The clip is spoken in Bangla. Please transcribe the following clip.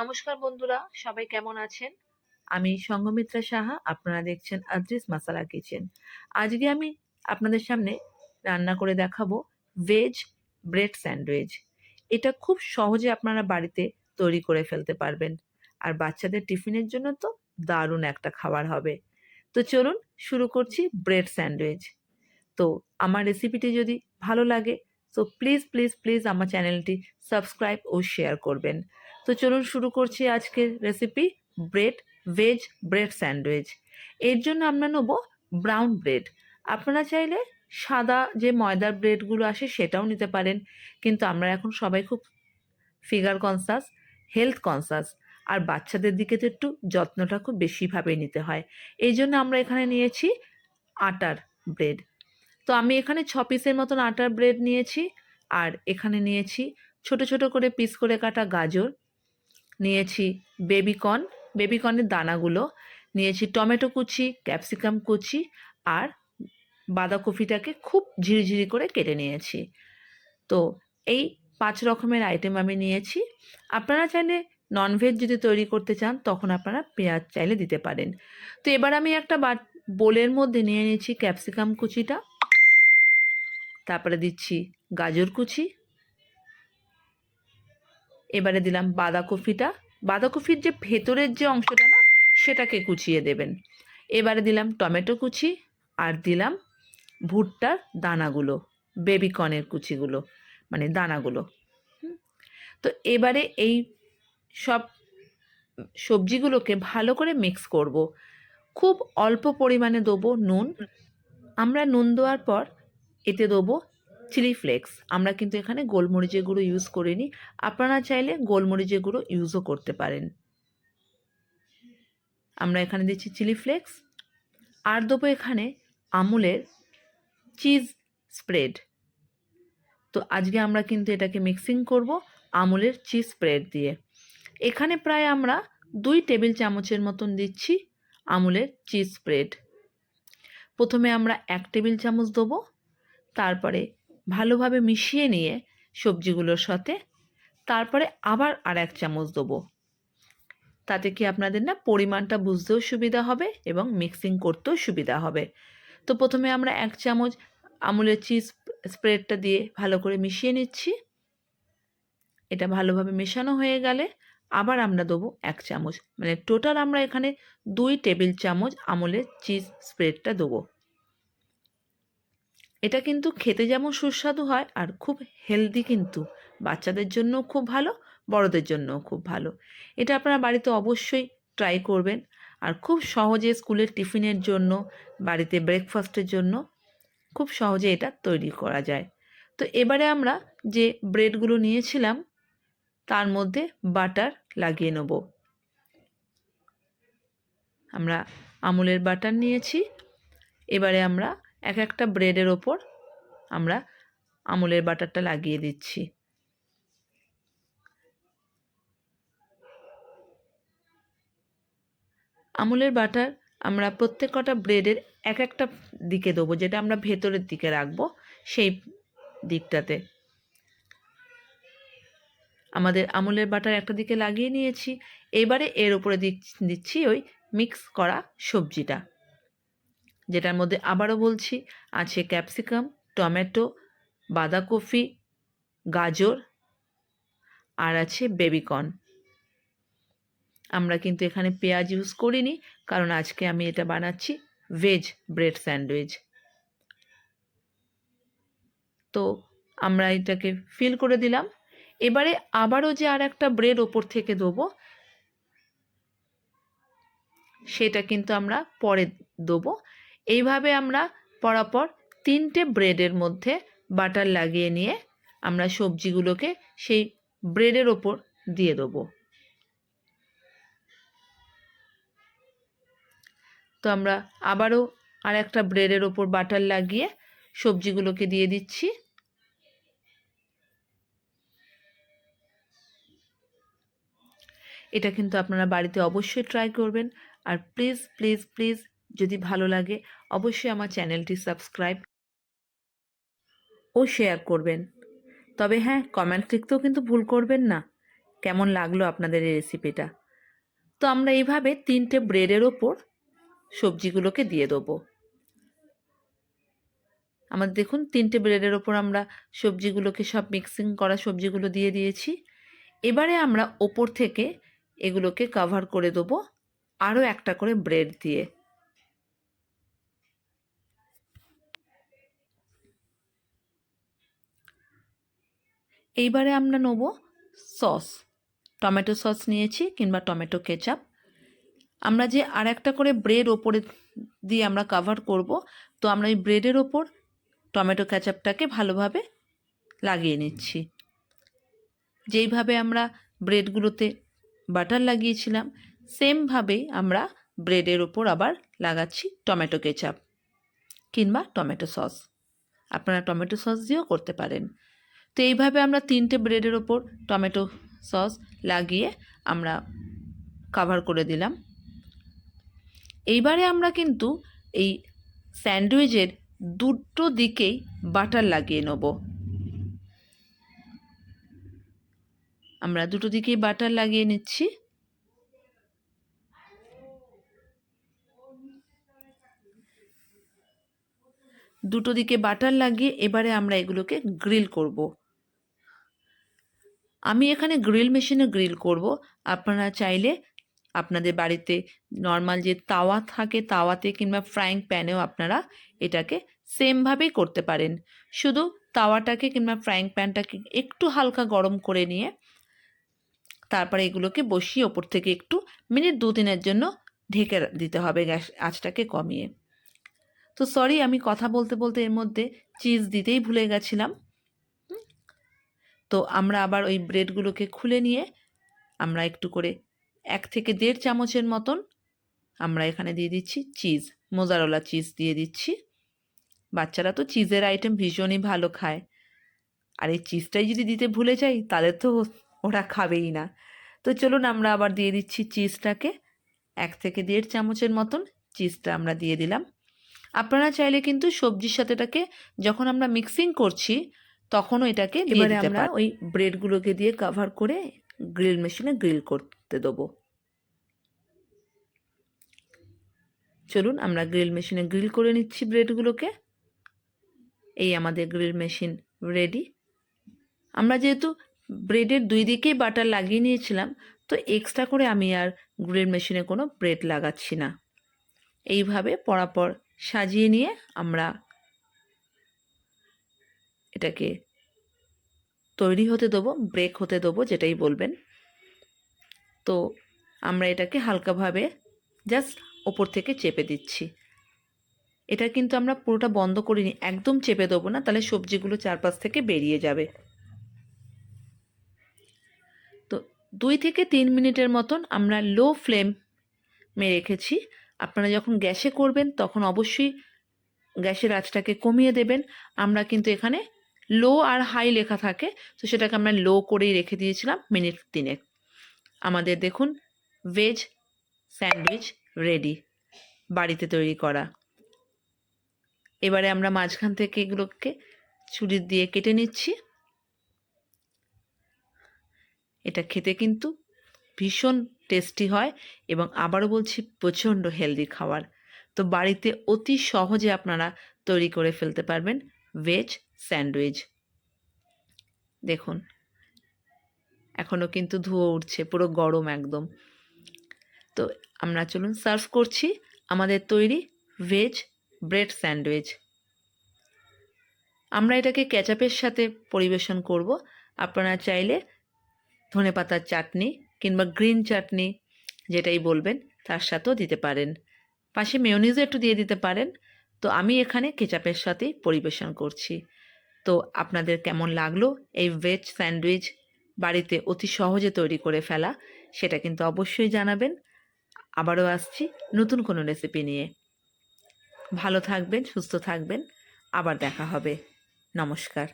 নমস্কার বন্ধুরা, সবাই কেমন আছেন? আমি সঙ্গমিত্রা সাহা, আপনারা দেখছেন আদ্রিস মাসালা কিচেন। আজকে আমি আপনাদের সামনে রান্না করে দেখাবো ভেজ ব্রেড স্যান্ডউইচ এটা খুব সহজে আপনারা বাড়িতে তৈরি করে ফেলতে পারবেন। আর বাচ্চাদের টিফিনের জন্য তো দারুণ একটা খাবার হবে। তো চলুন শুরু করছি ব্রেড স্যান্ডউইচ তো আমার রেসিপিটি যদি ভালো লাগে, তো প্লিজ প্লিজ প্লিজ আমার চ্যানেলটি সাবস্ক্রাইব ও শেয়ার করবেন। তো চলুন শুরু করছি আজকের recipe bread veg bread sandwich এর জন্য আমরা নেব ব্রাউন ব্রেড আপনারা চাইলে সাদা যে ময়দার ব্রেডগুলো আসে সেটাও নিতে পারেন, কিন্তু আমরা এখন সবাই খুব ফিগার কনসাস হেলথ কনসাস আর বাচ্চাদের দিকে তো একটু যত্নটা খুব বেশিভাবে নিতে হয়। এই জন্য আমরা এখানে নিয়েছি আটার ব্রেড তো আমি এখানে ছ পিসের মতন আটার ব্রেড নিয়েছি, আর এখানে নিয়েছি ছোট ছোট করে পিস করে কাটা গাজর নিয়েছি বেবিকর্ন বেবিকর্নের দানাগুলো, নিয়েছি টমেটো কুচি ক্যাপসিকাম কুচি আর বাঁধাকপিটাকে খুব ঝিরিঝিরি করে কেটে নিয়েছি। তো এই পাঁচ রকমের আইটেম আমি নিয়েছি। আপনারা চাইলে ননভেজ যদি তৈরি করতে চান, তখন আপনারা পেঁয়াজ চাইলে দিতে পারেন। তো এবার আমি একটা বোলের মধ্যে নিয়ে নিয়েছি ক্যাপসিকাম কুচিটা। তারপরে দিচ্ছি গাজর কুচি এবারে দিলাম বাঁধাকপিটা। বাঁধাকপির যে ভেতরের যে অংশটা না সেটাকে কুচিয়ে দেবেন। এবারে দিলাম টমেটো কুচি আর দিলাম ভুট্টার দানাগুলো বেবিকর্নের কুচিগুলো মানে দানাগুলো। তো এবারে এই সব সবজিগুলোকে ভালো করে মিক্স করব। খুব অল্প পরিমাণে দেবো নুন। আমরা নুন দেওয়ার পর এতে দেবো চিলি ফ্লেক্স আমরা কিন্তু এখানে গোলমরিচের গুঁড়ো ইউজ করিনি আপনারা চাইলে গোলমরিচের গুঁড়ো ইউজও করতে পারেন। আমরা এখানে দিচ্ছি চিলি ফ্লেক্স আর দেবো এখানে আমুলের চিজ স্প্রেড তো আজকে আমরা কিন্তু এটাকে মিক্সিং করব আমুলের চিজ স্প্রেড দিয়ে। এখানে প্রায় আমরা দুই টেবিল চামচের মতন দিচ্ছি আমুলের চিজ স্প্রেড প্রথমে আমরা এক টেবিল চামচ দেবো। তারপরে ভালোভাবে মিশিয়ে নিয়ে সবজিগুলোর সাথে তারপরে আবার আর এক চামচ দেবো। তাতে কি আপনাদের না পরিমাণটা বুঝতেও সুবিধা হবে এবং মিক্সিং করতেও সুবিধা হবে। তো প্রথমে আমরা এক চামচ আমুলের চিজ স্প্রেডটা দিয়ে ভালো করে মিশিয়ে নিচ্ছি। এটা ভালোভাবে মেশানো হয়ে গেলে আবার আমরা দেবো এক চামচ। মানে টোটাল আমরা এখানে দুই টেবিল চামচ আমুলের চিজ স্প্রেডটা দেবো। এটা কিন্তু খেতে যেমন সুস্বাদু হয় আর খুব হেলদি কিন্তু। বাচ্চাদের জন্য খুব ভালো, বড়দের জন্যও খুব ভালো। এটা আপনারা বাড়িতে অবশ্যই ট্রাই করবেন। আর খুব সহজে স্কুলের টিফিনের জন্য, বাড়িতে ব্রেকফাস্টের জন্য খুব সহজে এটা তৈরি করা যায়। তো এবারে আমরা যে ব্রেডগুলো নিয়েছিলাম, তার মধ্যে বাটার লাগিয়ে নেব। আমরা আমুলের বাটার নিয়েছি। এবারে আমরা এক একটা ব্রেডের ওপর আমরা আমুলের বাটারটা লাগিয়ে দিচ্ছি। আমুলের বাটার আমরা প্রত্যেক কটা ব্রেডের এক একটা দিকে দেবো, যেটা আমরা ভেতরের দিকে রাখব, সেই দিকটাতে। আমাদের আমুলের বাটার একটা দিকে লাগিয়ে নিয়েছি, এবারে এর ওপরে দিচ্ছি ওই মিক্স করা সবজিটা। যেটার মধ্যে আবারও বলছি, আছে ক্যাপসিকাম, টমেটো, বাঁধাকপি, গাজর, আর আছে বেবিকর্ন। আমরা কিন্তু এখানে পেঁয়াজ ইউজ করিনি, কারণ আজকে আমি এটা বানাচ্ছি ভেজ ব্রেড স্যান্ডউইচ তো আমরা এটাকে ফিল করে দিলাম। এবারে আবারও যে আর একটা ব্রেড ওপর থেকে দেবো, সেটা কিন্তু আমরা পরে দেবো। এইভাবে আমরা পরাপর তিনটে ব্রেডের মধ্যে বাটার লাগিয়ে নিয়ে আমরা সবজিগুলোকে সেই ব্রেডের ওপর দিয়ে দেবো। তো আমরা আবারও আর একটা ব্রেডের ওপর বাটার লাগিয়ে সবজিগুলোকে দিয়ে দিচ্ছি। এটা কিন্তু আপনারা বাড়িতে অবশ্যই ট্রাই করবেন। আর প্লিজ প্লিজ প্লিজ যদি ভালো লাগে, অবশ্যই আমার চ্যানেলটি সাবস্ক্রাইব ও শেয়ার করবেন। তবে হ্যাঁ কমেন্ট লিখতেও কিন্তু ভুল করবেন না। কেমন লাগল আপনাদের এই রেসিপিটা তো আমরা এইভাবে তিনটে ব্রেডের ওপর সবজিগুলোকে দিয়ে দেবো। আমাদের দেখুন, তিনটে ব্রেডের ওপর আমরা সবজিগুলোকে সব মিক্সিং করা সবজিগুলো দিয়ে দিয়েছি। এবারে আমরা ওপর থেকে এগুলোকে কভার করে দেবো আরও একটা করে ব্রেড দিয়ে। এইবারে আমরা নেব সস। টমেটো সস নিয়েছি কিংবা টমেটো কেচাপ। আমরা যে আর একটা করে ব্রেড ওপরে দিয়ে আমরা কাভার করব, তো আমরা এই ব্রেডের ওপর টমেটো ক্যাচাপটাকে ভালোভাবে লাগিয়ে নিচ্ছি। যেইভাবে আমরা ব্রেডগুলোতে বাটার লাগিয়েছিলাম সেমভাবেই আমরা ব্রেডের ওপর আবার লাগাচ্ছি টমেটো কেচাপ কিংবা টমেটো সস। আপনারা টমেটো সস দিয়েও করতে পারেন। তো এইভাবে আমরা তিনটে ব্রেডের ওপর টমেটো সস লাগিয়ে আমরা কাভার করে দিলাম। এইবারে আমরা কিন্তু এই স্যান্ডউইচের দুটো দিকেই বাটার লাগিয়ে নেব। আমরা দুটো দিকেই বাটার লাগিয়ে নিচ্ছি। দুটো দিকে বাটার লাগিয়ে এবারে আমরা এগুলোকে গ্রিল করব। আমি এখানে গ্রিল মেশিনে গ্রিল করব। আপনারা চাইলে আপনাদের বাড়িতে নর্মাল যে তাওয়া থাকে তাওয়াতে কিংবা ফ্রাইং প্যানেও আপনারা এটাকে সেমভাবেই করতে পারেন। শুধু তাওয়াটাকে কিংবা ফ্রাইং প্যানটাকে একটু হালকা গরম করে নিয়ে তারপরে এগুলোকে বসিয়ে ওপর থেকে একটু মিনিট দু তিনের জন্য ঢেকে দিতে হবে গ্যাস, আঁচটাকে কমিয়ে। তো সরি আমি কথা বলতে বলতে এর মধ্যে চিজ দিতেই ভুলে গেছিলাম। তো আমরা আবার ওই ব্রেডগুলোকে খুলে নিয়ে আমরা একটু করে এক থেকে দেড় চামচের মতন আমরা এখানে দিয়ে দিচ্ছি চিজ, মোজারোলা চিজ দিয়ে দিচ্ছি। বাচ্চারা তো চিজের আইটেম ভীষণই ভালো খায়। আর এই চিজটাই যদি দিতে ভুলে যাই, তাহলে তো ওরা খাবেই না। তো চলুন আমরা আবার দিয়ে দিচ্ছি চিজটাকে। এক থেকে দেড় চামচের মতন চিজটা আমরা দিয়ে দিলাম। আপনারা চাইলে কিন্তু সবজির সাথে এটাকে যখন আমরা মিক্সিং করছি তখনও এটাকে এবারে আমরা ওই ব্রেডগুলোকে দিয়ে কাভার করে গ্রিল মেশিনে গ্রিল করতে দেবো। চলুন আমরা গ্রিল মেশিনে গ্রিল করে নিচ্ছি ব্রেডগুলোকে। এই আমাদের গ্রিল মেশিন রেডি আমরা যেহেতু ব্রেডের দুই দিকেই বাটার লাগিয়ে নিয়েছিলাম তো এক্সট্রা করে আমি আর গ্রিল মেশিনে কোনো ব্রেড লাগাচ্ছি না। এইভাবে পরাপর সাজিয়ে নিয়ে আমরা এটাকে তৈরি হতে দেবো ব্রেক হতে দেবো, যেটাই বলবেন। তো আমরা এটাকে হালকাভাবে জাস্ট ওপর থেকে চেপে দিচ্ছি। এটা কিন্তু আমরা পুরোটা বন্ধ করিনি, একদম চেপে দেবো না, তাহলে সবজিগুলো চারপাশ থেকে বেরিয়ে যাবে। তো দুই থেকে তিন মিনিটের মতন আমরা লো ফ্লেম রেখেছি। আপনারা যখন গ্যাসে করবেন, তখন অবশ্যই গ্যাসের আঁচটাকে কমিয়ে দেবেন। আমরা কিন্তু এখানে লো আর হাই লেখা থাকে, তো সেটাকে আমরা লো করেই রেখে দিয়েছিলাম মিনিট তিনেক। আমাদের দেখুন ভেজ স্যান্ডউইচ রেডি বাড়িতে তৈরি করা। এবারে আমরা মাঝখান থেকে এগুলোকে ছুরি দিয়ে কেটে নিচ্ছি। এটা খেতে কিন্তু ভীষণ টেস্টি হয় এবং আবারও বলছি প্রচণ্ড হেলদি খাবার। তো বাড়িতে অতি সহজে আপনারা তৈরি করে ফেলতে পারবেন। ভেজ স্যান্ডউইচ দেখুন এখনও কিন্তু ধুয়ো উঠছে, পুরো গরম একদম। তো আমরা চলুন সার্ভ করছি আমাদের তৈরি ভেজ ব্রেড স্যান্ডউইচ আমরা এটাকে ক্যাচাপের সাথে পরিবেশন করব। আপনারা চাইলে ধনে পাতার চাটনি কিংবা গ্রিন চাটনি যেটাই বলবেন, তার সাথেও দিতে পারেন। পাশে মেয়নিজও একটু দিয়ে দিতে পারেন। তো আমি এখানে কেচাপের সাথে পরিবেশন করছি। তো আপনাদের কেমন লাগল? এই ভেজ স্যান্ডউইচ বাড়িতে অতি সহজে তৈরি করে ফেলা, সেটা কিন্তু অবশ্যই জানাবেন। আবারও আসছি নতুন কোনো রেসিপি নিয়ে। ভালো থাকবেন, সুস্থ থাকবেন। আবার দেখা হবে। নমস্কার।